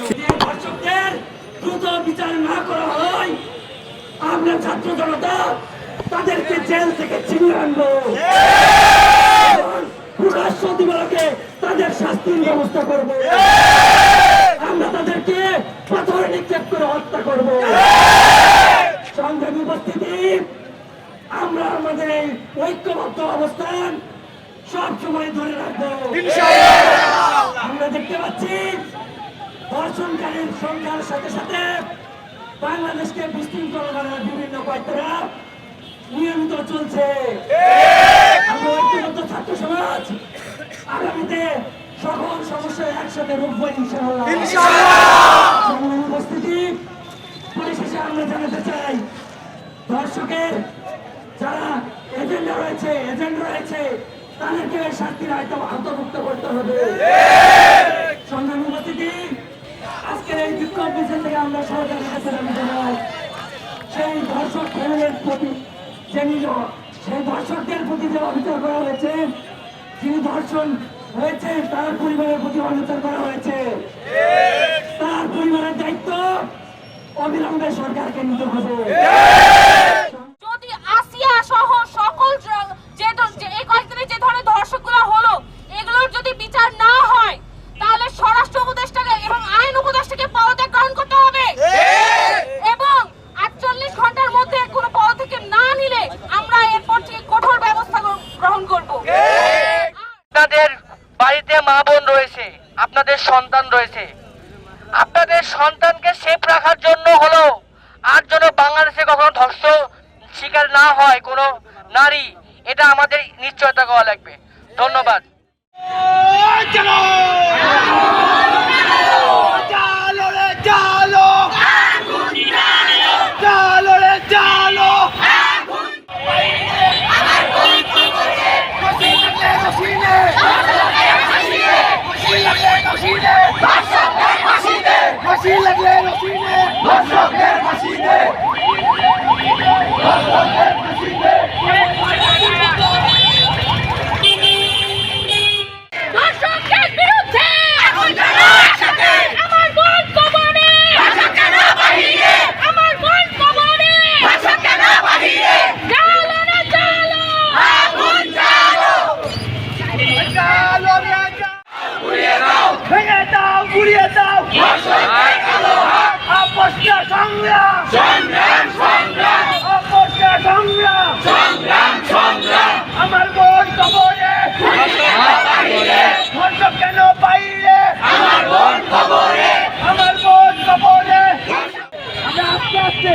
যদি ধর্ষকদের দ্রুত বিচার না করা হয় আমরা ছাত্র জনতা তাদেরকে জেল থেকে ছিনিয়ে আনব। প্রকাশ্য দিবালকে তাদের শাস্তির ব্যবস্থা করব। আমরা তাদেরকে পাথর নিক্ষেপ করে হত্যা করব। সংগ্রামী উপস্থিতি আমরা আমাদের এই ঐক্যবদ্ধ অবস্থান সব সময় ধরে রাখব। ধর্ষণকারীর সংখ্যার সাথে সাথে বাংলাদেশকে বিশৃঙ্খল করার বিভিন্ন কয়েকটা নিয়মিত চলছে। আমরা ঐক্যবদ্ধ ছাত্র সমাজ আগামীতে সকল সমস্যা একসাথে রূপবো উপস্থিতি পরিশেষে আমরা জানাতে চাই দর্শকের যারা এজেন্ডা রয়েছে এজেন্ট রয়েছে তাদেরকে শাস্তির আয়তা আওতাভুক্ত করতে হবে। সংগ্রামী উপস্থিতি আজকের এই বিক্ষোভ মিছিল থেকে আমরা সরকারের কাছে সেই ধর্ষক ফ্যামিলির প্রতি যে নিল সেই ধর্ষকদের প্রতি যে অবিচার করা হয়েছে, যিনি ধর্ষণ হয়েছে, তার পরিবারের প্রতি অবিচার করা হয়েছে। তার পরিবারের দায়িত্ব অবিলম্বে সরকারকে নিতে হবে যদি আসিয়া সহ সকল জ- যে ধ- যে এই কয়েকদিনে যে ধরনের ধর্ষকগুলো হলো এগুলোর যদি বিচার না হয় তাহলে স্বরাষ্ট্র উপদেষ্টাকে এবং আইন উপদেষ্টাকে পদত্যাগ গ্রহণ করতে হবে এবং আটচল্লিশ ঘণ্টার মধ্যে কোনো পদক্ষেপ না নিলে আমরা এরপর থেকে কঠোর ব্যবস্থা গ্রহণ- গ্রহণ করব আপনাদের বাড়িতে মা বোন রয়েছে আপনাদের সন্তান রয়েছে। আপনাদের সন্তানকে সেফ রাখার জন্য হলো আর যেন বাংলাদেশে কখনো ধর্ষ শিকার না হয় কোনো নারী, এটা আমাদের নিশ্চয়তা করা লাগবে। ধন্যবাদ।